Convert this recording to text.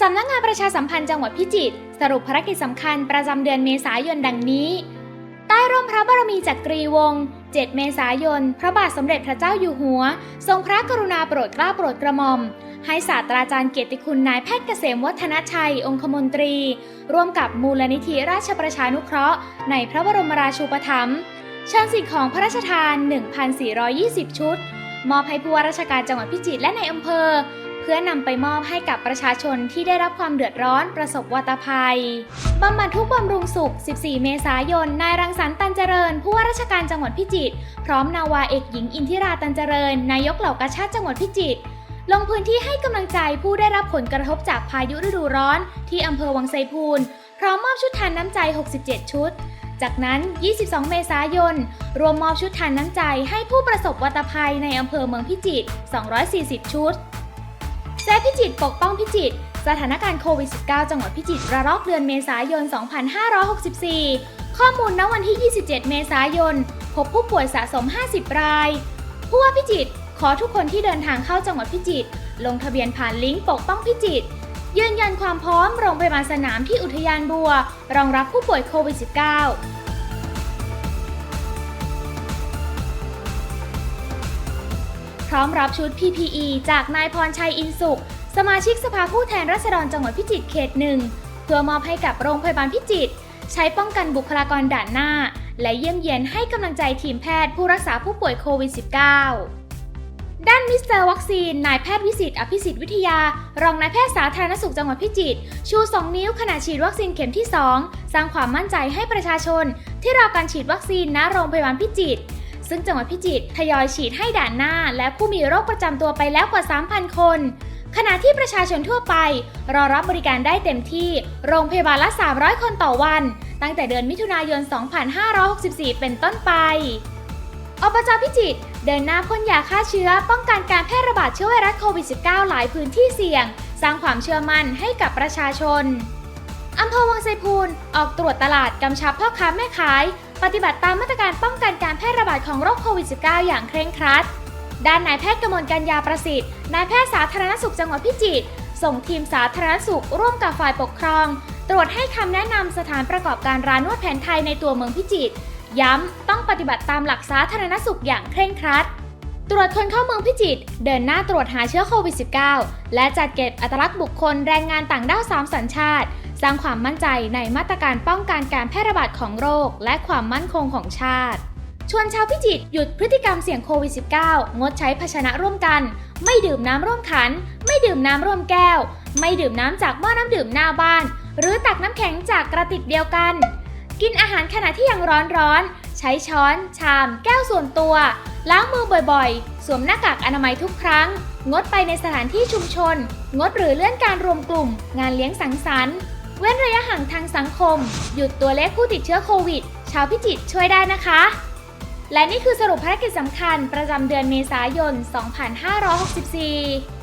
สำนักงานประชาสัมพันธ์จังหวัดพิจิตรสรุปภารกิจสำคัญประจำเดือนเมษายนดังนี้ ใต้ร่มพระบารมีจักรีวงศ์ 7 เมษายน พระบาทสมเด็จพระเจ้าอยู่หัว ทรงพระกรุณาโปรดเกล้าโปรดกระหม่อม ให้ศาสตราจารย์เกียรติคุณนายแพทย์เกษมวัฒนชัย องคมนตรี ร่วมกับมูลนิธิราชประชานุเคราะห์ ในพระบรมราชูปถัมภ์เชิญสิ่งของพระราชทาน 1,420 ชุด มอบให้ผู้ว่าราชการจังหวัดพิจิตรและในอำเภอ เพื่อนำไปมอบให้กับประชาชนที่ได้รับความเดือดร้อนประสบวัตภัยบำบัดทุกบำรุงสุข 14 เมษายน นายรังสรรค์ตันเจริญ ผู้ว่าราชการจังหวัดพิจิตร พร้อมนาวาเอกหญิงอินทิราตันเจริญ นายกเหล่ากาชาติจังหวัดพิจิตร ลงพื้นที่ให้กำลังใจผู้ได้รับผลกระทบจากพายุฤดูร้อน ที่อำเภอวังไซพูน พร้อมมอบชุดทานน้ำใจ 67 ชุดจากนั้น 22 เมษายน รวมมอบชุดทานน้ำใจให้ผู้ประสบวัตภัยในอำเภอเมืองพิจิตร 240 ชุด แซพิจิตปกป้องพิจิต สถานการณ์โควิด -19 จังหวัดพิจิตรระลอกเดือนเมษายน 2564 ข้อมูลณวันที่ 27 เมษายน พบผู้ป่วยสะสม 50 ราย ผู้ว่าพิจิตรขอทุกคนที่เดินทางเข้าจังหวัดพิจิตรลงทะเบียนผ่านลิงก์ปกป้องพิจิตรยืนยันความพร้อมโรงพยาบาลสนามที่อุทยานบัว รองรับผู้ป่วยโควิด -19 ร้อมรับชุด PPE จากนายพรชัยอินสุข สมาชิกสภาผู้แทนราษฎรจังหวัดพิจิตรเขตหนึ่งเพื่อมอบให้กับโรงพยาบาลพิจิตรใช้ป้องกันบุคลากรด่านหน้า และเยี่ยมเยียนให้กำลังใจทีมแพทย์ผู้รักษาผู้ป่วยโควิด -19 ด้านมิสเตอร์วัคซีนนายแพทย์วิสิตอภิสิทธิ์วิทยา รองนายแพทย์สาธารณสุขจังหวัดพิจิตรชู 2 นิ้วขณะฉีดวัคซีนเข็มที่ 2 สร้างความมั่นใจให้ประชาชน ที่รอการฉีดวัคซีนณโรงพยาบาลพิจิตร ซึ่งจังหวัดพิจิตรทยอยฉีดให้ด่านหน้า และผู้มีโรคประจำตัวไปแล้วกว่า 3,000 คน ขณะที่ประชาชนทั่วไป รอรับบริการได้เต็มที่ โรงพยาบาลละ 300 คนต่อวัน ตั้งแต่เดือนมิถุนายน 2564 เป็นต้นไปอบจพิจิตรเดินหน้าพ่นยาฆ่าเชื้อ ป้องกันการแพร่ระบาดเชื้อไวรัสโควิด -19 หลายพื้นที่เสี่ยง สร้างความเชื่อมั่นให้กับประชาชนอำเภอวังไซพูนออกตรวจตลาดกำชับพ่อค้าแม่ขาย ปฏิบัติตามมาตรการป้องกันการแพร่ระบาดของโรคโควิด -19 อย่างเคร่งครัด ด้านนายแพทย์กมลกัญญาประสิทธิ์ นายแพทย์สาธารณสุขจังหวัดพิจิตร ส่งทีมสาธารณสุข ร่วมกับฝ่ายปกครอง ตรวจให้คำแนะนำสถานประกอบการร้านนวดแผนไทยในตัวเมืองพิจิตร ย้ำต้องปฏิบัติตามหลักสาธารณสุขอย่างเคร่งครัด ตรวจคนเข้าเมืองพิจิตร เดินหน้าตรวจหาเชื้อโควิด -19 และจัดเก็บอัตลักษณ์บุคคลแรงงานต่างด้าวสามสัญชาติ สร้างความมั่นใจในมาตรการป้องกันการแพร่ระบาดของโรค และความมั่นคงของชาติ ชวนชาวพิจิตรหยุดพฤติกรรมเสี่ยงโควิด -19 งดใช้ภาชนะร่วมกัน ไม่ดื่มน้ำร่วมขัน ไม่ดื่มน้ำร่วมแก้ว ไม่ดื่มน้ำจากหม้อน้ำดื่มหน้าบ้าน หรือตักน้ำแข็งจากกระติกเดียวกัน กินอาหารขณะที่ยังร้อนร้อนๆใช้ช้อน ชาม แก้วส่วนตัว ล้างมือบ่อยๆ สวมหน้ากากอนามัยทุกครั้งงดไปในสถานที่ชุมชน งดหรือเลื่อนการรวมกลุ่ม งานเลี้ยงสังสรรค์ เว้นระยะห่างทางสังคม หยุดตัวเลขผู้ติดเชื้อโควิด ชาวพิจิตรช่วยได้นะคะ และนี่คือสรุปภารกิจสำคัญประจำเดือนเมษายน 2564